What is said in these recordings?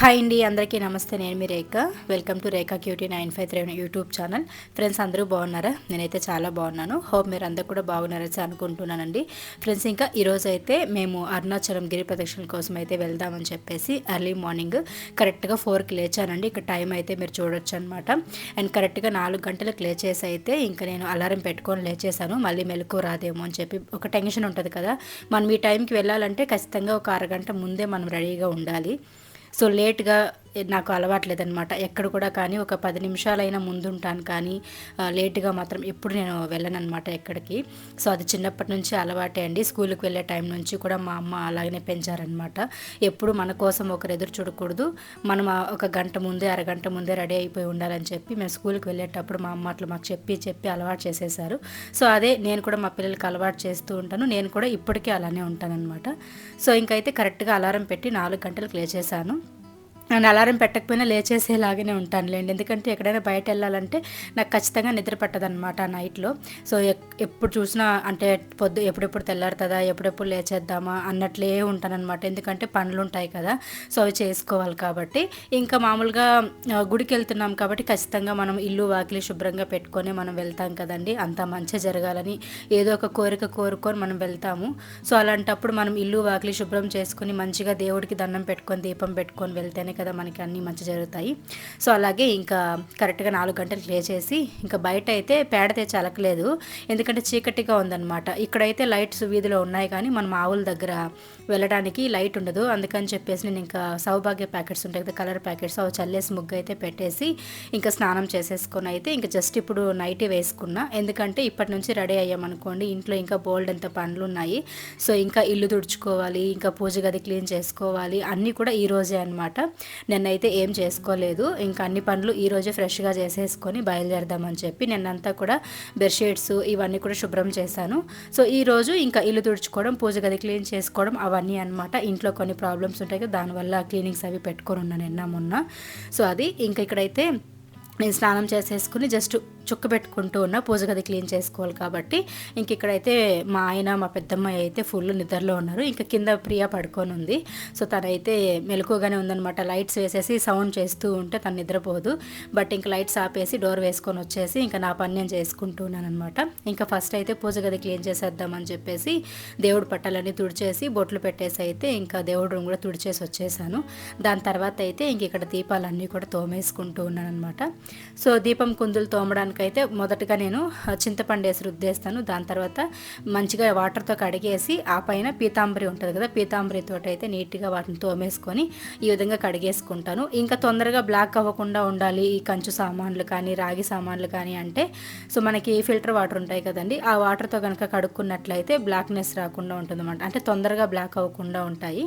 Hi అండి అందరికీ నమస్తే. నేను మీ Rekha. Welcome to Rekha cutie nine five three YouTube channel friends అందరూ బాగున్నారా? నేనైతే చాలా బాగున్నాను. హోప్ మీరు అందరు కూడా బాగున్నారని అనుకుంటున్నానండి. ఫ్రెండ్స్ ఇంకా ఈరోజు అయితే మేము అరుణాచలం గిరి ప్రదక్షిణ కోసం అయితే వెళ్దామని చెప్పేసి ఎర్లీ మార్నింగ్ కరెక్ట్గా ఫోర్కి లేచానండి. ఇక టైం అయితే మీరు చూడొచ్చు అనమాట అండ్ కరెక్ట్గా నాలుగు గంటలకు లేచేసి అయితే ఇంకా నేను అలారం పెట్టుకొని లేచేసాను మళ్ళీ మెలకు రాదేమో అని చెప్పి ఒక టెన్షన్ ఉంటుంది కదా. మనం ఈ టైంకి వెళ్ళాలంటే ఖచ్చితంగా ఒక అరగంట ముందే మనం రెడీగా ఉండాలి. సో లేట్గా నాకు అలవాట్లేదనమాట ఎక్కడ కూడా కానీ ఒక పది నిమిషాలైనా ముందుంటాను కానీ లేట్గా మాత్రం ఎప్పుడు నేను వెళ్ళనమాట ఎక్కడికి. సో అది చిన్నప్పటి నుంచి అలవాటే అండి. స్కూల్కి వెళ్ళే టైం నుంచి కూడా మా అమ్మ అలాగనే పెంచారనమాట ఎప్పుడు మన కోసం ఒకరు ఎదురు చూడకూడదు. మనం ఒక గంట ముందే అరగంట ముందే రెడీ అయిపోయి ఉండాలని చెప్పి మేము స్కూల్కి వెళ్ళేటప్పుడు మా అమ్మ అట్లా మాకు చెప్పి చెప్పి అలవాటు చేసేసారు సో అదే నేను కూడా మా పిల్లలకి అలవాటు చేస్తూ ఉంటాను. నేను కూడా ఇప్పటికీ అలానే ఉంటానన్నమాట. సో ఇంకైతే కరెక్ట్గా అలారం పెట్టి నాలుగు గంటలకు లేచేసాను నేను అలారం పెట్టకపోయినా లేచేసేలాగానే ఉంటానులేండి. ఎందుకంటే ఎక్కడైనా బయట వెళ్ళాలంటే నాకు ఖచ్చితంగా నిద్ర పట్టదనమాట నైట్లో. సో ఎప్పుడు చూసినా అంటే పొద్దు ఎప్పుడెప్పుడు తెల్లారుతుందా ఎప్పుడెప్పుడు లేచేద్దామా అన్నట్లే ఉంటానన్నమాట. ఎందుకంటే పనులు ఉంటాయి కదా సో అవి చేసుకోవాలి కాబట్టి. ఇంకా మామూలుగా గుడికి వెళ్తున్నాం కాబట్టి ఖచ్చితంగా మనం ఇల్లు వాకిలి శుభ్రంగా పెట్టుకొని మనం వెళ్తాం కదండి. అంత మంచి జరగాలని ఏదో ఒక కోరిక కోరుకొని మనం వెళ్తాము. సో అలాంటప్పుడు మనం ఇల్లు వాకిలి శుభ్రం చేసుకుని మంచిగా దేవుడికి దండం పెట్టుకొని దీపం పెట్టుకొని వెళ్తేనే కదా మనకి అన్నీ మంచి జరుగుతాయి. సో అలాగే ఇంకా కరెక్ట్గా నాలుగు గంటలు క్లియర్ చేసి ఇంకా బయట అయితే పేడ తెచ్చి అలకలేదు. ఎందుకంటే చీకటిగా ఉందన్నమాట. ఇక్కడైతే లైట్స్ వీధిలో ఉన్నాయి కానీ మన ఆవుల దగ్గర వెళ్ళడానికి లైట్ ఉండదు. అందుకని చెప్పేసి నేను ఇంకా సౌభాగ్య ప్యాకెట్స్ ఉంటాయి కదా కలర్ ప్యాకెట్స్ అవి చల్లేసి ముగ్గు అయితే పెట్టేసి ఇంకా స్నానం చేసేసుకొని అయితే ఇంకా జస్ట్ ఇప్పుడు నైట్ వేసుకున్నా. ఎందుకంటే ఇప్పటి నుంచి రెడీ అయ్యామనుకోండి ఇంట్లో ఇంకా బోల్డ్ అంత పనులు ఉన్నాయి. సో ఇంకా ఇల్లు తుడుచుకోవాలి ఇంకా పూజ గది క్లీన్ చేసుకోవాలి అన్నీ కూడా ఈ రోజే అనమాట నిన్నైతే ఏం చేసుకోలేదు. ఇంకా అన్ని పనులు ఈరోజే ఫ్రెష్గా చేసేసుకొని బయలుదేరదామని చెప్పి నిన్నంతా కూడా బెడ్షీట్స్ ఇవన్నీ కూడా శుభ్రం చేశాను. సో ఈరోజు ఇంకా ఇల్లు తుడుచుకోవడం పూజ గది క్లీన్ చేసుకోవడం అవన్నీ అనమాట ఇంట్లో కొన్ని ప్రాబ్లమ్స్ ఉంటాయి కదా దానివల్ల క్లీనింగ్స్ అవి పెట్టుకొని ఉన్నాను నిన్న మొన్న. సో అది ఇంకా ఇక్కడైతే నేను స్నానం చేసేసుకుని జస్ట్ చుక్క పెట్టుకుంటూ ఉన్న పూజ గది క్లీన్ చేసుకోవాలి కాబట్టి ఇంక ఇక్కడైతే మా ఆయన మా పెద్దమ్మాయి అయితే ఫుల్ నిద్రలో ఉన్నారు. ఇంకా కింద ప్రియా పడుకొని ఉంది. సో తనైతే మెలకుగానే ఉందనమాట లైట్స్ వేసేసి సౌండ్ చేస్తూ ఉంటే తను నిద్రపోదు. బట్ ఇంకా లైట్స్ ఆపేసి డోర్ వేసుకొని వచ్చేసి ఇంకా నా పని నేను చేసుకుంటూ అనమాట ఇంకా ఫస్ట్ అయితే పూజ గది క్లీన్ చేసేద్దామని చెప్పేసి దేవుడు పట్టాలన్నీ తుడిచేసి బొట్లు పెట్టేసి అయితే ఇంకా దేవుడు రూమ్ కూడా తుడిచేసి వచ్చేసాను. దాని తర్వాత అయితే ఇంక ఇక్కడ దీపాలన్నీ కూడా తోమేసుకుంటూ ఉన్నానమాట సో దీపం కుందులు తోమడానికి అయితే మొదటగా నేను చింతపండు వేసి రుద్దేస్తాను. దాని తర్వాత మంచిగా వాటర్తో కడిగేసి ఆ పైన పీతాంబరి ఉంటుంది కదా పీతాంబరితో అయితే నీట్గా వాటిని తోమేసుకొని ఈ విధంగా కడిగేసుకుంటాను. ఇంకా తొందరగా బ్లాక్ అవ్వకుండా ఉండాలి ఈ కంచు సామాన్లు కానీ రాగి సామాన్లు కానీ అంటే. సో మనకి ఫిల్టర్ వాటర్ ఉంటాయి కదండి ఆ వాటర్తో కనుక కడుక్కున్నట్లయితే బ్లాక్నెస్ రాకుండా ఉంటుందన్నమాట. అంటే తొందరగా బ్లాక్ అవ్వకుండా ఉంటాయి.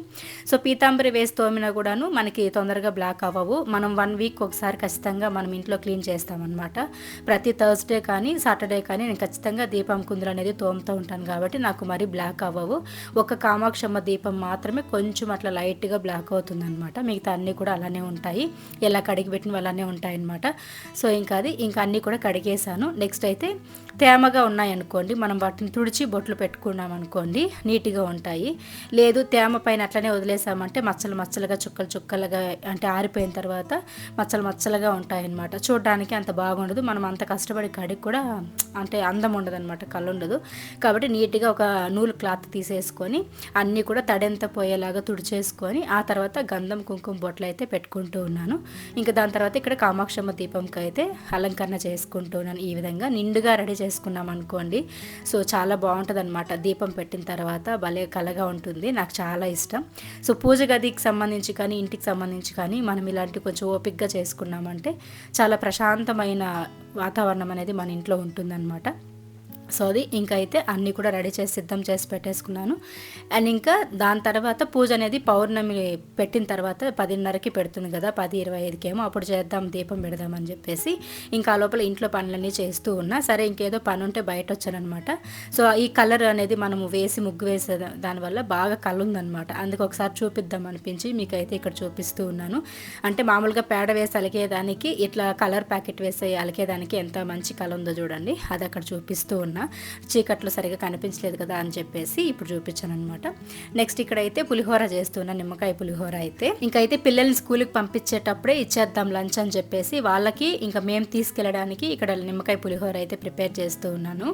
సో పీతాంబరి వేసి తోమినా కూడాను మనకి తొందరగా బ్లాక్ అవ్వవు. మనం వన్ వీక్ ఒకసారి ఖచ్చితంగా మనం ఇంట్లో క్లీన్ చేస్తామన్నమాట. ప్రతి థర్స్డే కానీ సాటర్డే కానీ నేను ఖచ్చితంగా దీపం కుందులు అనేది తోముతూ ఉంటాను కాబట్టి నాకు మరి బ్లాక్ అవ్వవు. ఒక కామాక్షమ్మ దీపం మాత్రమే కొంచెం అట్లా లైట్గా బ్లాక్ అవుతుంది అనమాట మిగతా అన్నీ కూడా అలానే ఉంటాయి. ఎలా కడిగి పెట్టినవి అలానే ఉంటాయి అనమాట సో ఇంకా అది ఇంకా అన్నీ కూడా కడిగేసాను నెక్స్ట్ అయితే తేమగా ఉన్నాయనుకోండి మనం వాటిని తుడిచి బొట్లు పెట్టుకున్నాం అనుకోండి నీట్గా ఉంటాయి. లేదు తేమ పైన అట్లనే వదిలేసామంటే మచ్చలు మచ్చలుగా చుక్కలు చుక్కలుగా అంటే ఆరిపోయిన తర్వాత మచ్చలు మచ్చలుగా ఉంటాయన్నమాట. చూడడానికి అంత బాగుండదు. మనం అంత కష్టపడి కడిగి కూడా అంటే అందం ఉండదు అనమాట కళ్ళు ఉండదు. కాబట్టి నీట్గా ఒక నూలు క్లాత్ తీసేసుకొని అన్నీ కూడా తడెంత పోయేలాగా తుడిచేసుకొని ఆ తర్వాత గంధం కుంకుమ బొట్లు అయితే పెట్టుకుంటూ ఉన్నాను. ఇంకా దాని తర్వాత ఇక్కడ కామాక్షమ్మ దీపంకి అయితే అలంకరణ చేసుకుంటూ ఉన్నాను. ఈ విధంగా నిండుగా రెడీ చేసుకున్నాం అనుకోండి. సో చాలా బాగుంటుంది అనమాట దీపం పెట్టిన తర్వాత భలే కలగా ఉంటుంది. నాకు చాలా ఇష్టం. సో పూజ గదికి సంబంధించి కానీ ఇంటికి సంబంధించి కానీ మనం ఇలాంటి కొంచెం ఓపిక్గా చేసుకున్నామంటే చాలా ప్రశాంతమైన వాతావరణం అనేది మన ఇంట్లో ఉంటుందన్నమాట. అనమాట సో అది ఇంకా అయితే అన్నీ కూడా రెడీ చేసి సిద్ధం చేసి పెట్టేసుకున్నాను. అండ్ ఇంకా దాని తర్వాత పూజ అనేది పౌర్ణమి పెట్టిన తర్వాత పదిన్నరకి పెడుతుంది కదా పది ఇరవై ఐదుకేమో అప్పుడు చేద్దాం దీపం పెడదామని చెప్పేసి ఇంకా లోపల ఇంట్లో పనులన్నీ చేస్తూ ఉన్నా. సరే ఇంకేదో పని ఉంటే బయట వచ్చానమాట సో ఈ కలర్ అనేది మనము వేసి ముగ్గు వేసే దానివల్ల బాగా కలుందనమాట అందుకు ఒకసారి చూపిద్దాం అనిపించి మీకు అయితే ఇక్కడ చూపిస్తూ ఉన్నాను. అంటే మామూలుగా పేడ వేసి అలికేదానికి ఇట్లా కలర్ ప్యాకెట్ వేసి అలికేదానికి ఎంత మంచి కల ఉందో చూడండి అది అక్కడ చూపిస్తూ ఉన్నాను. ఉన్నా చీకట్లో సరిగా కనిపించలేదు కదా అని చెప్పేసి ఇప్పుడు చూపించాను అనమాట నెక్స్ట్ ఇక్కడైతే పులిహోర చేస్తున్నా నిమ్మకాయ పులిహోర అయితే. ఇంకైతే పిల్లల్ని స్కూల్కి పంపించేటప్పుడే ఇచ్చేద్దాం లంచ్ అని చెప్పేసి వాళ్ళకి ఇంకా మేము తీసుకెళ్ళడానికి ఇక్కడ నిమ్మకాయ పులిహోర అయితే ప్రిపేర్ చేస్తూ ఉన్నాను.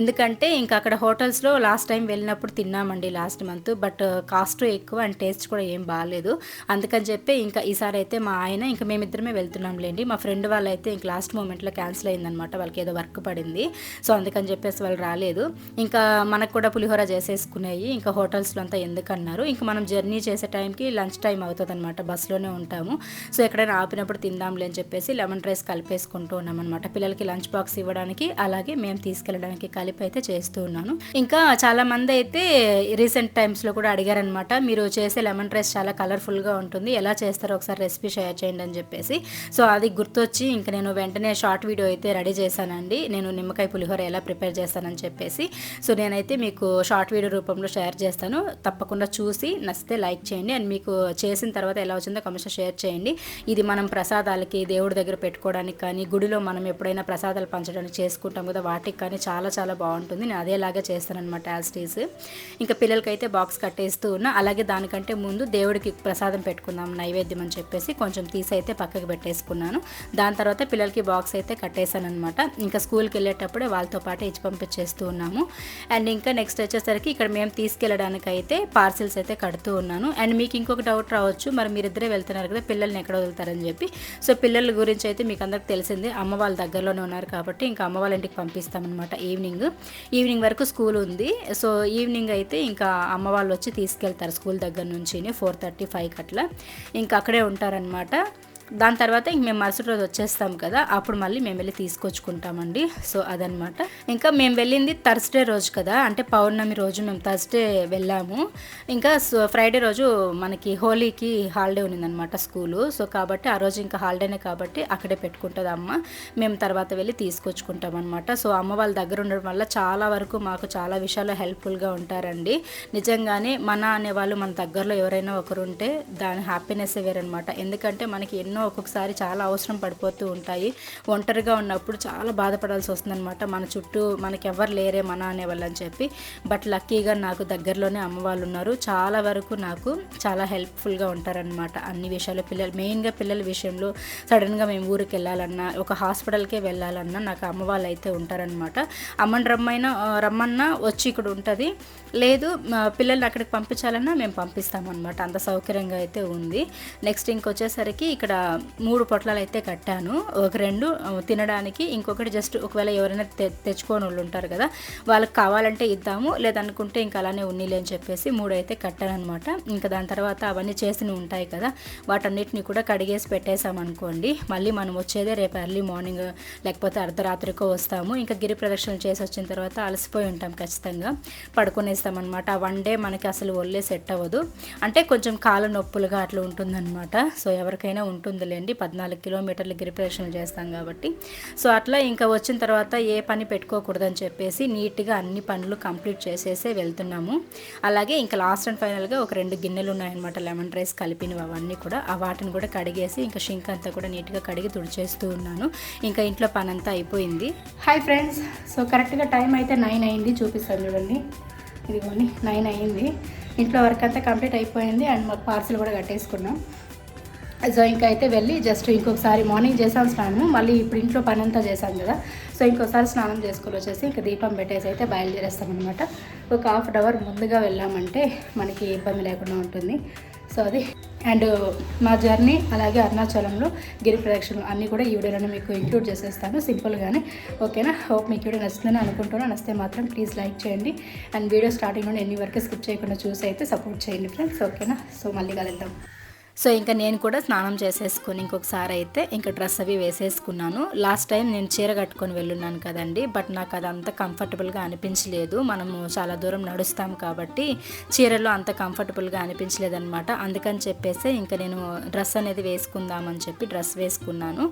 ఎందుకంటే ఇంకా అక్కడ హోటల్స్లో లాస్ట్ టైం వెళ్ళినప్పుడు తిన్నామండి last month. But uh, cost ఎక్కువ అండ్ టేస్ట్ కూడా ఏం బాగాలేదు. అందుకని చెప్పి ఇంకా ఈసారి అయితే మా ఆయన ఇంకా మేమిద్దరమే వెళ్తున్నాంలేండి. మా ఫ్రెండ్ వాళ్ళు అయితే ఇంక లాస్ట్ మూమెంట్లో క్యాన్సిల్ అయిందనమాట వాళ్ళకి ఏదో వర్క్ పడింది. సో అందుకని చెప్పి చెప్పేసి వాళ్ళు రాలేదు. ఇంకా మనకు కూడా పులిహోర చేసేసుకున్నాయి ఇంకా హోటల్స్లో అంతా ఎందుకన్నారు? ఇంకా మనం జర్నీ చేసే టైంకి లంచ్ టైం అవుతుంది అనమాట బస్సులోనే ఉంటాము. సో ఎక్కడైనా ఆపినప్పుడు తిందాంలే అని చెప్పేసి లెమన్ రైస్ కలిపేసుకుంటూ ఉన్నాం అనమాట పిల్లలకి లంచ్ బాక్స్ ఇవ్వడానికి అలాగే మేము తీసుకెళ్ళడానికి కలిపి అయితే చేస్తూ ఉన్నాను. ఇంకా చాలామంది అయితే రీసెంట్ టైమ్స్లో కూడా అడిగారనమాట మీరు చేసే లెమన్ రైస్ చాలా కలర్ఫుల్గా ఉంటుంది. ఎలా చేస్తారో ఒకసారి రెసిపీ షేర్ చేయండి అని చెప్పేసి. సో అది గుర్తొచ్చి ఇంకా నేను వెంటనే షార్ట్ వీడియో అయితే రెడీ చేశానండి. నేను నిమ్మకాయ పులిహోర ఎలా ప్రిపేర్ చేస్తానని చెప్పేసి. సో నేనైతే మీకు షార్ట్ వీడియో రూపంలో షేర్ చేస్తాను. తప్పకుండా చూసి నచ్చితే లైక్ చేయండి. అండ్ మీకు చేసిన తర్వాత ఎలా వచ్చిందో కమిషన్ షేర్ చేయండి. ఇది మనం ప్రసాదాలకి దేవుడి దగ్గర పెట్టుకోవడానికి కానీ గుడిలో మనం ఎప్పుడైనా ప్రసాదాలు పంచడానికి చేసుకుంటాం కదా వాటికి కానీ చాలా చాలా బాగుంటుంది. నేను అదేలాగా చేస్తానమాట యాస్టీస్ ఇంకా పిల్లలకైతే బాక్స్ కట్టేస్తూ ఉన్నా అలాగే దానికంటే ముందు దేవుడికి ప్రసాదం పెట్టుకుందాం నైవేద్యం అని చెప్పేసి కొంచెం తీసి అయితే పక్కకి పెట్టేసుకున్నాను. దాని తర్వాత పిల్లలకి బాక్స్ అయితే కట్టేశాను అనమాట ఇంకా స్కూల్కి వెళ్ళేటప్పుడే వాళ్ళతో పాటు ఇచ్చి పంపించేస్తూ ఉన్నాము. అండ్ ఇంకా నెక్స్ట్ వచ్చేసరికి ఇక్కడ మేము తీసుకెళ్ళడానికి అయితే పార్సిల్స్ అయితే కడుతూ ఉన్నాను. అండ్ మీకు ఇంకొక డౌట్ రావచ్చు మరి మీరిద్దరే వెళ్తున్నారు కదా పిల్లల్ని ఎక్కడ వదులుతారని చెప్పి. సో పిల్లల గురించి అయితే మీకు అందరికి తెలిసిందే. అమ్మ వాళ్ళ దగ్గరలోనే ఉన్నారు కాబట్టి ఇంకా అమ్మ వాళ్ళ ఇంటికి పంపిస్తామన్నమాట ఈవినింగ్ ఈవినింగ్ వరకు స్కూల్ ఉంది. సో ఈవినింగ్ అయితే ఇంకా అమ్మ వాళ్ళు వచ్చి తీసుకెళ్తారు స్కూల్ దగ్గర నుంచి ఫోర్ థర్టీ ఫైవ్ అట్లా ఇంకా అక్కడే ఉంటారనమాట దాని తర్వాత ఇంక మేము మరుసటి రోజు వచ్చేస్తాం కదా అప్పుడు మళ్ళీ మేము వెళ్ళి తీసుకొచ్చుకుంటామండి. సో అదనమాట ఇంకా మేము వెళ్ళింది థర్స్డే రోజు కదా అంటే పౌర్ణమి రోజు మేము థర్స్డే వెళ్ళాము. ఇంకా ఫ్రైడే రోజు మనకి హోలీకి హాలిడే ఉన్నదనమాట స్కూలు. సో కాబట్టి ఆ రోజు ఇంకా హాలిడేనే కాబట్టి అక్కడే పెట్టుకుంటుంది అమ్మ. మేము తర్వాత వెళ్ళి తీసుకొచ్చుకుంటాం అనమాట సో అమ్మ వాళ్ళ దగ్గర ఉండడం వల్ల చాలా వరకు మాకు చాలా విషయాల్లో హెల్ప్ఫుల్గా ఉంటారండి. నిజంగానే మన అనేవాళ్ళు మన దగ్గరలో ఎవరైనా ఒకరు ఉంటే దాని హ్యాపీనెస్ వేరనమాట ఎందుకంటే మనకి ఎన్నో ఒక్కొక్కసారి చాలా అవసరం పడిపోతూ ఉంటాయి. ఒంటరిగా ఉన్నప్పుడు చాలా బాధపడాల్సి వస్తుందన్నమాట. మన చుట్టూ మనకి ఎవరు లేరే మన అనేవాళ్ళని చెప్పి. బట్ లక్కీగా నాకు దగ్గరలోనే అమ్మ వాళ్ళు ఉన్నారు. చాలా వరకు నాకు చాలా హెల్ప్ఫుల్గా ఉంటారనమాట అన్ని విషయాలు. పిల్లలు మెయిన్గా పిల్లల విషయంలో సడన్గా మేము ఊరికి వెళ్ళాలన్నా ఒక హాస్పిటల్కే వెళ్ళాలన్నా నాకు అమ్మ వాళ్ళు అయితే ఉంటారనమాట అమ్మని రమ్మైనా రమ్మన్నా వచ్చి ఇక్కడ ఉంటుంది. లేదు పిల్లల్ని అక్కడికి పంపించాలన్నా మేము పంపిస్తామన్నమాట. అంత సౌకర్యంగా అయితే ఉంది. నెక్స్ట్ ఇంకొచ్చేసరికి ఇక్కడ మూడు పొట్లాలు అయితే కట్టాను. ఒక రెండు తినడానికి ఇంకొకటి జస్ట్ ఒకవేళ ఎవరైనా తె తెచ్చుకోని వాళ్ళు ఉంటారు కదా వాళ్ళకి కావాలంటే ఇద్దాము లేదనుకుంటే ఇంకా అలానే ఉన్నీలే అని చెప్పేసి మూడు అయితే కట్టానమాట ఇంకా దాని తర్వాత అవన్నీ చేసినవి ఉంటాయి కదా వాటన్నిటిని కూడా కడిగేసి పెట్టేసామనుకోండి మళ్ళీ మనం వచ్చేదే రేపు ఎర్లీ మార్నింగ్ లేకపోతే అర్ధరాత్రికో వస్తాము. ఇంకా గిరి ప్రదక్షిణలు చేసి వచ్చిన తర్వాత అలసిపోయి ఉంటాం ఖచ్చితంగా. పడుకునేస్తామన్నమాట. ఆ వన్ డే మనకి అసలు ఒళ్ళే సెట్ అవ్వదు. అంటే కొంచెం కాళ్ళ నొప్పులుగా అట్లా ఉంటుందన్నమాట. సో ఎవరికైనా ఉంటుంది ఉంటుందిలేండి పద్నాలుగు కిలోమీటర్లు గిరి చేస్తాం కాబట్టి. సో అట్లా ఇంకా వచ్చిన తర్వాత ఏ పని పెట్టుకోకూడదని చెప్పేసి నీట్గా అన్ని పనులు కంప్లీట్ చేసేసే వెళ్తున్నాము. అలాగే ఇంకా లాస్ట్ అండ్ ఫైనల్గా ఒక రెండు గిన్నెలు ఉన్నాయన్నమాట లెమన్ రైస్ కలిపినవి అవన్నీ కూడా. ఆ వాటిని కూడా కడిగేసి ఇంకా షింక్ అంతా కూడా నీట్గా కడిగి తుడిచేస్తూ ఉన్నాను. ఇంకా ఇంట్లో పని అంతా అయిపోయింది. హాయ్ ఫ్రెండ్స్ సో కరెక్ట్గా టైం అయితే నైన్ అయింది చూపిస్తాను చూడండి. ఇదిగోని నైన్ అయింది. ఇంట్లో వర్క్ అంతా కంప్లీట్ అయిపోయింది అండ్ మాకు పార్సల్ కూడా కట్టేసుకున్నాం. సో ఇంకా అయితే వెళ్ళి జస్ట్ ఇంకొకసారి మార్నింగ్ చేసాం స్నానం మళ్ళీ ఇప్పుడు ఇంట్లో పని అంతా చేశాం కదా. సో ఇంకోసారి స్నానం చేసుకొని వచ్చేసి ఇంకా దీపం పెట్టేసి అయితే బయలుదేరేస్తాం అనమాట ఒక హాఫ్ అన్ అవర్ ముందుగా వెళ్ళామంటే మనకి ఇబ్బంది లేకుండా ఉంటుంది. సో అది. అండ్ మా జర్నీ అలాగే అరుణాచలంలో గిరి ప్రదక్షిణలు అన్నీ కూడా ఈ వీడియోలో మీకు ఇంక్లూడ్ చేసేస్తాను సింపుల్గానే ఓకేనా హోప్ మీకు వీడియో నచ్చుతుందని అనుకుంటున్నాను. నచ్చితే మాత్రం ప్లీజ్ లైక్ చేయండి. అండ్ వీడియో స్టార్టింగ్ నుండి ఎన్ని వరకు స్కిప్ చేయకుండా చూసి అయితే సపోర్ట్ చేయండి ఫ్రెండ్స్ ఓకేనా సో మళ్ళీ కలుద్దాం. సో ఇంకా నేను కూడా స్నానం చేసేసుకొని ఇంకొకసారి అయితే ఇంకా డ్రెస్ అవి వేసేసుకున్నాను. లాస్ట్ టైం నేను చీర కట్టుకొని వెళ్ళున్నాను కదండి బట్ నాకు అది అంత కంఫర్టబుల్గా అనిపించలేదు. మనము చాలా దూరం నడుస్తాం కాబట్టి చీరలో అంత కంఫర్టబుల్గా అనిపించలేదు అనమాట అందుకని చెప్పేసి ఇంకా నేను డ్రెస్ అనేది వేసుకుందామని చెప్పి డ్రెస్ వేసుకున్నాను.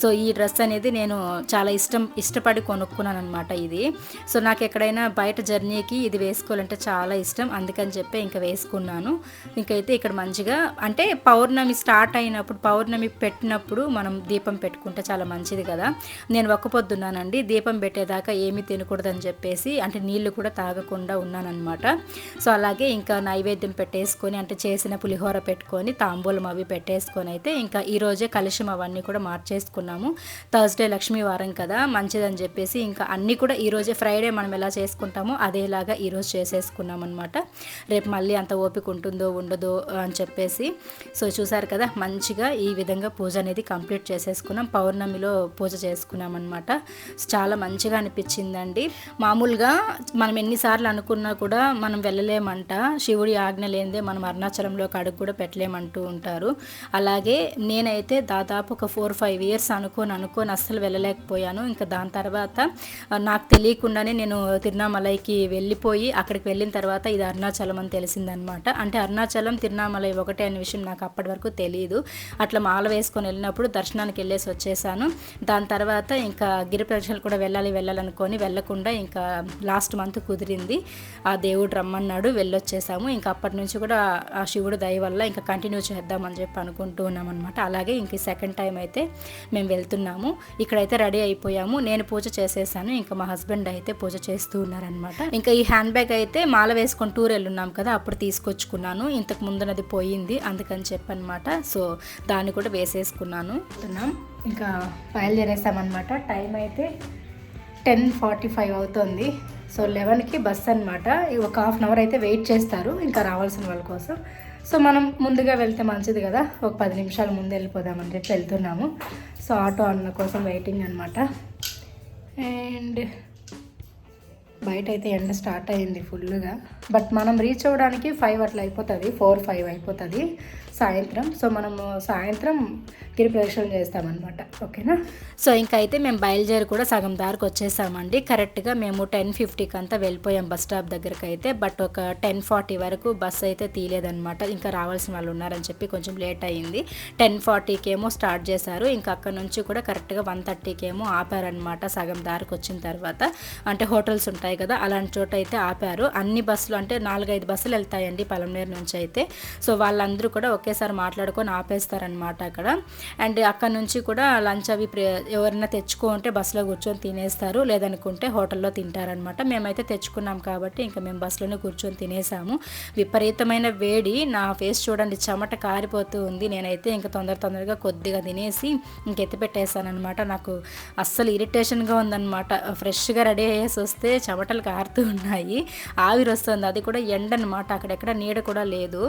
సో ఈ డ్రెస్ అనేది నేను చాలా ఇష్టం ఇష్టపడి కొనుక్కున్నాను అనమాట ఇది. సో నాకు ఎక్కడైనా బయట జర్నీకి ఇది వేసుకోవాలంటే చాలా ఇష్టం అందుకని చెప్పి ఇంకా వేసుకున్నాను. ఇంకైతే ఇక్కడ మంచిగా అంటే పౌర్ణమి స్టార్ట్ అయినప్పుడు పౌర్ణమి పెట్టినప్పుడు మనం దీపం పెట్టుకుంటే చాలా మంచిది కదా. నేను ఒక్క పొద్దున్నానండి దీపం పెట్టేదాకా ఏమీ తినకూడదని చెప్పేసి అంటే నీళ్ళు కూడా తాగకుండా ఉన్నానన్నమాట. సో అలాగే ఇంకా నైవేద్యం పెట్టేసుకొని అంటే చేసిన పులిహోర పెట్టుకొని తాంబూలం అవి పెట్టేసుకొని అయితే ఇంకా ఈరోజే కలుషం అవన్నీ కూడా మార్చేసుకున్నాము. థర్స్డే లక్ష్మీ వారం కదా మంచిదని చెప్పేసి ఇంకా అన్నీ కూడా ఈరోజే ఫ్రైడే మనం ఎలా చేసుకుంటామో అదేలాగా ఈరోజు చేసేసుకున్నాం అనమాట రేపు మళ్ళీ అంత ఓపిక ఉంటుందో ఉండదో అని చెప్పేసి సో చూసారు కదా మంచిగా ఈ విధంగా పూజ అనేది కంప్లీట్ చేసేసుకున్నాం. పౌర్ణమిలో పూజ చేసుకున్నాం అనమాట చాలా మంచిగా అనిపించిందండి. మామూలుగా మనం ఎన్నిసార్లు అనుకున్నా కూడా మనం వెళ్ళలేమంట. శివుడి ఆజ్ఞ లేనిదే మనం అరుణాచలంలో అడుగు కూడా పెట్టలేమంటూ ఉంటారు. అలాగే నేనైతే దాదాపు ఒక ఫోర్ ఫైవ్ ఇయర్స్ అనుకోని అనుకోని అస్సలు వెళ్ళలేకపోయాను. ఇంకా దాని తర్వాత నాకు తెలియకుండానే నేను తిరునామలైకి వెళ్ళిపోయి అక్కడికి వెళ్ళిన తర్వాత ఇది అరుణాచలం అని తెలిసిందనమాట అంటే అరుణాచలం తిరునామలై ఒకటే అనే విషయం నాకు అప్పటి వరకు తెలియదు అట్లా మాల వేసుకొని వెళ్ళినప్పుడు దర్శనానికి వెళ్ళేసి వచ్చేసాను. దాని తర్వాత ఇంకా గిరి ప్రదక్షిణలు కూడా వెళ్ళాలి వెళ్ళాలనుకొని వెళ్ళకుండా ఇంకా లాస్ట్ మంత్ కుదిరింది. ఆ దేవుడు రమ్మన్నాడు వెళ్ళొచ్చేసాము. ఇంకా అప్పటి నుంచి కూడా ఆ శివుడు దయ వల్ల ఇంకా కంటిన్యూ చేద్దామని చెప్పి అనుకుంటూ ఉన్నాం అనమాట అలాగే ఇంక సెకండ్ టైం అయితే మేము వెళ్తున్నాము. ఇక్కడైతే రెడీ అయిపోయాము. నేను పూజ చేసేసాను. ఇంకా మా హస్బెండ్ అయితే పూజ చేస్తూ ఉన్నారనమాట ఇంకా ఈ హ్యాండ్ బ్యాగ్ అయితే మాల వేసుకొని టూర్ వెళ్ళున్నాం కదా అప్పుడు తీసుకొచ్చుకున్నాను. ఇంతకు ముందునది పోయింది. అందుకని చెప్పనమాట సో దాన్ని కూడా వేసేసుకున్నాను. ఇంకా బయలుదేరేసామన్నమాట. టైం అయితే టెన్ ఫార్టీ ఫైవ్ అవుతుంది. సో లెవెన్కి బస్ అనమాట ఒక హాఫ్ అన్ అవర్ అయితే వెయిట్ చేస్తారు. ఇంకా రావాల్సిన వాళ్ళ కోసం. సో మనం ముందుగా వెళ్తే మంచిది కదా. ఒక పది నిమిషాల ముందు వెళ్ళిపోదామని చెప్పి వెళ్తున్నాము. సో ఆటో అన్న కోసం వెయిటింగ్ అనమాట అండ్ బయట అయితే ఎండ స్టార్ట్ అయింది ఫుల్గా బట్ మనం రీచ్ అవ్వడానికి ఫైవ్ అట్లా అయిపోతుంది. ఫోర్ ఫైవ్ అయిపోతుంది. సాయంత్రం. సో మనము సాయంత్రం గిరి ప్రదక్షిణ చేస్తామన్నమాట. ఓకేనా? సో ఇంకా అయితే మేము బయలుదేరి కూడా సగం దారికి వచ్చేసామండి. కరెక్ట్గా మేము టెన్ ఫిఫ్టీకి అంతా వెళ్ళిపోయాం బస్ స్టాప్ దగ్గరికి అయితే బట్ ఒక టెన్ ఫార్టీ వరకు బస్ అయితే తీయలేదనమాట ఇంకా రావాల్సిన వాళ్ళు ఉన్నారని చెప్పి కొంచెం లేట్ అయ్యింది టెన్ ఫార్టీకి ఏమో స్టార్ట్ చేశారు. ఇంకా అక్కడ నుంచి కూడా కరెక్ట్గా వన్ థర్టీకి ఏమో ఆపారనమాట సగం దారికి వచ్చిన తర్వాత. అంటే హోటల్స్ ఉంటాయి కదా అలాంటి చోట అయితే ఆపారు. అన్ని బస్సులు అంటే నాలుగైదు బస్సులు వెళ్తాయండి పలంనేరు నుంచి అయితే. సో వాళ్ళందరూ కూడా ఒకేసారి మాట్లాడుకొని ఆపేస్తారనమాట అక్కడ. అండ్ అక్కడ నుంచి కూడా లంచ్ అవి ఎవరైనా తెచ్చుకుంటే బస్సులో కూర్చొని తినేస్తారు లేదనుకుంటే హోటల్లో తింటారనమాట మేమైతే తెచ్చుకున్నాం కాబట్టి ఇంకా మేము బస్సులోనే కూర్చొని తినేసాము. విపరీతమైన వేడి నా ఫేస్ చూడండి చెమట కారిపోతూ ఉంది. నేనైతే ఇంకా తొందర తొందరగా కొద్దిగా తినేసి ఇంక ఎత్తిపెట్టేశానమాట నాకు అస్సలు ఇరిటేషన్గా ఉందన్నమాట. ఫ్రెష్గా రెడీ అయ్యేసి వస్తే చెమటలు కారుతూ ఉన్నాయి. ఆవిరి వస్తుంది అది కూడా ఎండ అనమాట అక్కడెక్కడ నీడ కూడా లేదు.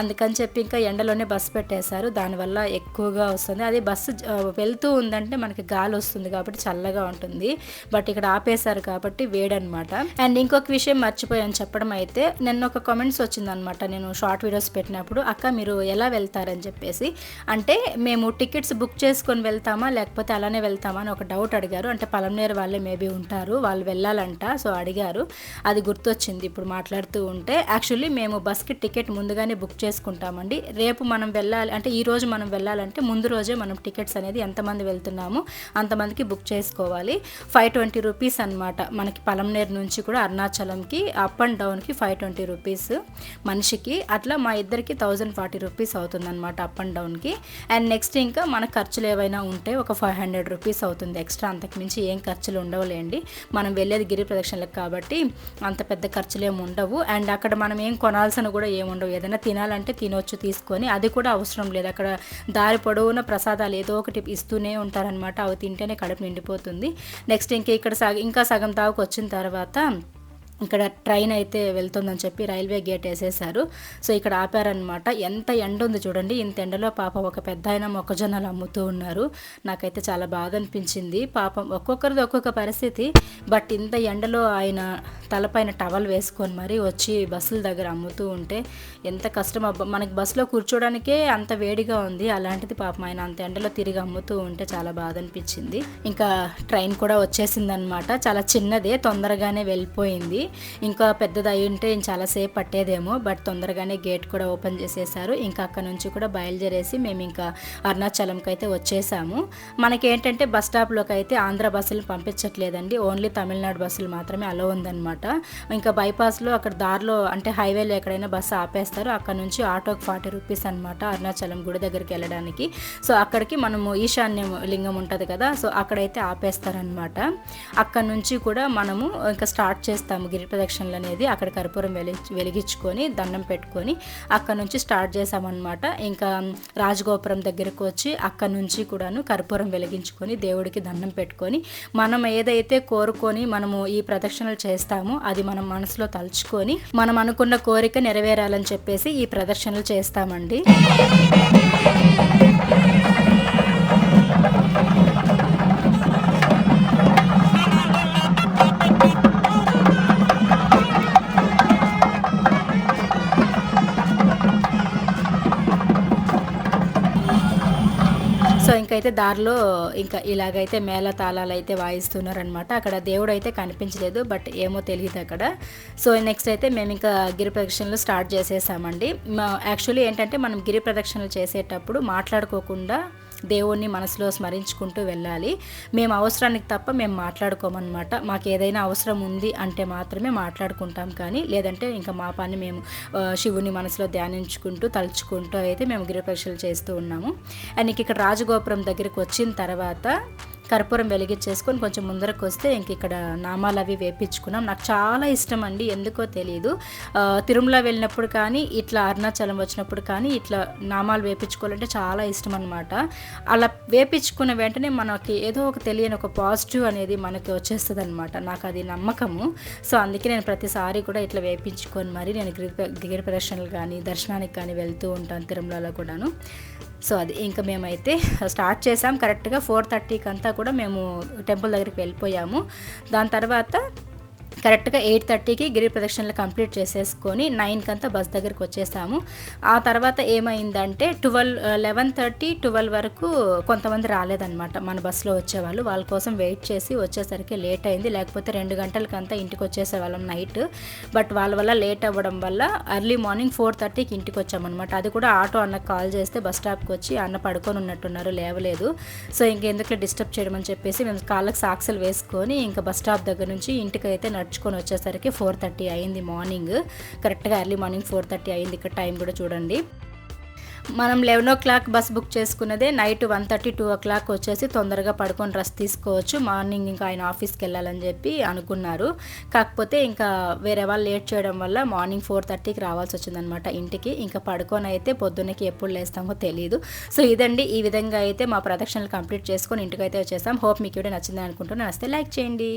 అందుకని చెప్పి ఇంకా ఎండలోనే బస్సు పెట్టేశారు. దానివల్ల ఎక్కువగా వస్తుంది. అది బస్సు వెళ్తూ ఉందంటే మనకి గాలి వస్తుంది కాబట్టి చల్లగా ఉంటుంది. బట్ ఇక్కడ ఆపేశారు కాబట్టి వేడనమాట అండ్ ఇంకొక విషయం మర్చిపోయాను చెప్పడం అయితే నిన్న ఒక కామెంట్స్ వచ్చిందనమాట నేను షార్ట్ వీడియోస్ పెట్టినప్పుడు అక్క మీరు ఎలా వెళ్తారని చెప్పేసి. అంటే మేము టికెట్స్ బుక్ చేసుకొని వెళ్తామా లేకపోతే అలానే వెళ్తామా అని ఒక డౌట్ అడిగారు. అంటే పలంనేరు వాళ్ళే మేబీ ఉంటారు వాళ్ళు వెళ్ళాలంట. సో అడిగారు. అది గుర్తొచ్చింది ఇప్పుడు మాట్లాడుతూ ఉంటే. యాక్చువల్లీ మేము బస్కి టికెట్ ముందుగానే బుక్ చేసుకుంటామండి. రేపు మనం వెళ్ళాలి అంటే ఈ రోజు మనం వెళ్ళాలంటే ముందు రోజే మనం టికెట్స్ అనేది ఎంతమంది వెళ్తున్నామో అంతమందికి బుక్ చేసుకోవాలి. ఫైవ్ ట్వంటీ రూపీస్ అనమాట మనకి పలంనేరు నుంచి కూడా అరుణాచలంకి అప్ అండ్ డౌన్కి ఫైవ్ ట్వంటీ రూపీస్ మనిషికి. అట్లా మా ఇద్దరికి థౌజండ్ ఫార్టీ రూపీస్ అవుతుందన్నమాట అప్ అండ్ డౌన్కి. అండ్ నెక్స్ట్ ఇంకా మన ఖర్చులు ఏవైనా ఉంటే ఒక ఫైవ్ హండ్రెడ్ రూపీస్ అవుతుంది ఎక్స్ట్రా. అంతకుమించి ఏం ఖర్చులు ఉండవులేండి. మనం వెళ్ళేది గిరి ప్రదక్షిణలకు కాబట్టి అంత పెద్ద ఖర్చులు ఏమి ఉండవు. అండ్ అక్కడ మనం ఏం కొనాల్సిన కూడా ఏముండవు ఏదైనా తినాలంటే తినొచ్చు తీసుకొని అది కూడా అవసరం లేదు. అక్కడ దారి పొడవున ప్రసాదాలు ఏదో ఒకటి ఇస్తూనే ఉంటారనమాట అవి తింటేనే కడుపు నిండిపోతుంది. నెక్స్ట్ ఇంకా ఇక్కడ సగ ఇంకా సగం తాకు వచ్చిన తర్వాత ఇక్కడ ట్రైన్ అయితే వెళ్తుందని చెప్పి రైల్వే గేట్ వేసేసారు సో ఇక్కడ ఆపారనమాట ఎంత ఎండ ఉంది చూడండి. ఇంత ఎండలో పాపం ఒక పెద్ద ఆయన మొక్కజొన్నలు అమ్ముతూ ఉన్నారు. నాకైతే చాలా బాగా అనిపించింది. పాపం ఒక్కొక్కరిది ఒక్కొక్క పరిస్థితి. బట్ ఇంత ఎండలో ఆయన తలపైన టవల్ వేసుకొని మరీ వచ్చి బస్సుల దగ్గర అమ్ముతూ ఉంటే ఎంత కష్టం. మనకి బస్సులో కూర్చోడానికే అంత వేడిగా ఉంది. అలాంటిది పాపం ఆయన అంత ఎండలో తిరిగి అమ్ముతూ ఉంటే చాలా బాధ అనిపించింది. ఇంకా ట్రైన్ కూడా వచ్చేసింది అనమాట చాలా చిన్నదే తొందరగానే వెళ్ళిపోయింది. ఇంకా పెద్దది అయి ఉంటే చాలాసేపు పట్టేదేమో బట్ తొందరగానే గేట్ కూడా ఓపెన్ చేసేసారు. ఇంకా అక్కడ నుంచి కూడా బయలుదేరేసి మేము ఇంకా అరుణాచలంకి అయితే వచ్చేసాము. మనకి ఏంటంటే బస్ స్టాప్లోకి అయితే ఆంధ్ర బస్సులు పంపించట్లేదండి. ఓన్లీ తమిళనాడు బస్సులు మాత్రమే అలో ఉందన్నమాట. ఇంకా బైపాస్లో అక్కడ దారిలో అంటే హైవేలో ఎక్కడైనా బస్సు ఆపేస్తారు. అక్కడ నుంచి ఆటోకి ఫార్టీ రూపీస్ అనమాట అరుణాచలం గుడి దగ్గరికి వెళ్ళడానికి. సో అక్కడికి మనము ఈశాన్యం లింగం ఉంటుంది కదా సో అక్కడైతే ఆపేస్తారనమాట అక్కడ నుంచి కూడా మనము ఇంకా స్టార్ట్ చేస్తాము గిరి ప్రదక్షిణలు అనేది అక్కడ కర్పూరం వెలి వెలిగించుకొని దండం పెట్టుకొని అక్కడ నుంచి స్టార్ట్ చేసామన్నమాట ఇంకా రాజగోపురం దగ్గరకు వచ్చి అక్కడ నుంచి కూడాను కర్పూరం వెలిగించుకొని దేవుడికి దండం పెట్టుకొని మనం ఏదైతే కోరుకొని మనము ఈ ప్రదక్షిణలు చేస్తామో అది మనం మనసులో తలుచుకొని మనం అనుకున్న కోరిక నెరవేరాలని చెప్పేసి ఈ ప్రదర్శనలు చేస్తామండి. ఇంకైతే దారిలో ఇంకా ఇలాగైతే మేళ తాళాలు అయితే వాయిస్తున్నారనమాట అక్కడ దేవుడు అయితే కనిపించలేదు బట్ ఏమో తెలియదు అక్కడ. సో నెక్స్ట్ అయితే మేము ఇంకా గిరి ప్రదక్షిణలు స్టార్ట్ చేసేసామండి. యాక్చువల్లీ ఏంటంటే మనం గిరి ప్రదక్షిణలు చేసేటప్పుడు మాట్లాడుకోకుండా దేవుణ్ణి మనసులో స్మరించుకుంటూ వెళ్ళాలి. మేము అవసరానికి తప్ప మేము మాట్లాడుకోమన్నమాట. మాకు ఏదైనా అవసరం ఉంది అంటే మాత్రమే మాట్లాడుకుంటాం కానీ లేదంటే ఇంకా మా పని మేము శివుని మనసులో ధ్యానించుకుంటూ తలుచుకుంటూ అయితే మేము గిరిపరీక్షలు చేస్తూ ఉన్నాము. అండ్ ఇక్కడ రాజగోపురం దగ్గరికి వచ్చిన తర్వాత కర్పూరం వెలిగించేసుకొని కొంచెం ముందరకు వస్తే ఇంక ఇక్కడ నామాలు అవి వేపించుకున్నాం. నాకు చాలా ఇష్టం అండి. ఎందుకో తెలియదు తిరుమల వెళ్ళినప్పుడు కానీ ఇట్లా అరుణాచలం వచ్చినప్పుడు కానీ ఇట్లా నామాలు వేపించుకోవాలంటే చాలా ఇష్టం అనమాట అలా వేపించుకున్న వెంటనే మనకి ఏదో ఒక తెలియని ఒక పాజిటివ్ అనేది మనకి వచ్చేస్తుంది అనమాట నాకు అది నమ్మకము. సో అందుకే నేను ప్రతిసారి కూడా ఇట్లా వేపించుకొని మరి నేను గిరి గిరి ప్రదర్శనలు కానీ దర్శనానికి కానీ వెళ్తూ ఉంటాను తిరుమలలో కూడాను. సో అది ఇంకా మేమైతే స్టార్ట్ చేసాం. కరెక్ట్గా ఫోర్ థర్టీకి అంతా కూడా మేము టెంపుల్ దగ్గరికి వెళ్ళిపోయాము. దాని తర్వాత కరెక్ట్గా ఎయిట్ థర్టీకి గిరి ప్రదక్షిణలు కంప్లీట్ చేసేసుకొని నైన్కి అంతా బస్ దగ్గరికి వచ్చేసాము. ఆ తర్వాత ఏమైందంటే ట్వెల్వ్ లెవెన్ థర్టీ ట్వెల్వ్ వరకు కొంతమంది రాలేదన్నమాట. మన బస్సులో వచ్చేవాళ్ళు. వాళ్ళ కోసం వెయిట్ చేసి వచ్చేసరికి లేట్ అయింది. లేకపోతే రెండు గంటలకంతా ఇంటికి వచ్చేసేవాళ్ళం నైట్. బట్ వాళ్ళ వల్ల లేట్ అవ్వడం వల్ల ఎర్లీ మార్నింగ్ ఫోర్ థర్టీకి ఇంటికి వచ్చామన్నమాట. అది కూడా ఆటో అన్నకు కాల్ చేస్తే బస్ స్టాప్కి వచ్చి అన్న పడుకొని ఉన్నట్టున్నారు లేవలేదు. సో ఇంకెందుకు డిస్టర్బ్ చేయడం అని చెప్పేసి మేము కాళ్ళకి సాక్సులు వేసుకొని ఇంకా బస్ స్టాప్ దగ్గర నుంచి ఇంటికి అయితే తెచ్చుకొని వచ్చేసరికి ఫోర్ థర్టీ అయింది మార్నింగ్. కరెక్ట్గా ఎర్లీ మార్నింగ్ ఫోర్ థర్టీ అయింది. ఇక్కడ టైం కూడా చూడండి. మనం eleven o'clock bus book చేసుకున్నదే night one thirty two o'clock వచ్చేసి తొందరగా పడుకొని రెస్ట్ తీసుకోవచ్చు. మార్నింగ్ ఇంకా ఆయన ఆఫీస్కి వెళ్ళాలని చెప్పి అనుకున్నారు. కాకపోతే ఇంకా వేరే వాళ్ళు లేట్ చేయడం వల్ల మార్నింగ్ ఫోర్ థర్టీకి రావాల్సి వచ్చిందనమాట ఇంటికి. ఇంకా పడుకొని అయితే పొద్దున్నకి ఎప్పుడు లేస్తామో తెలియదు సో ఇదండి. ఈ విధంగా అయితే మా ప్రదక్షిణలు కంప్లీట్ చేసుకొని ఇంటికి అయితే వచ్చేసాం హోప్ మీకు వీడియో నచ్చిందని అనుకుంటున్నాను. నచ్చితే లైక్ చేయండి.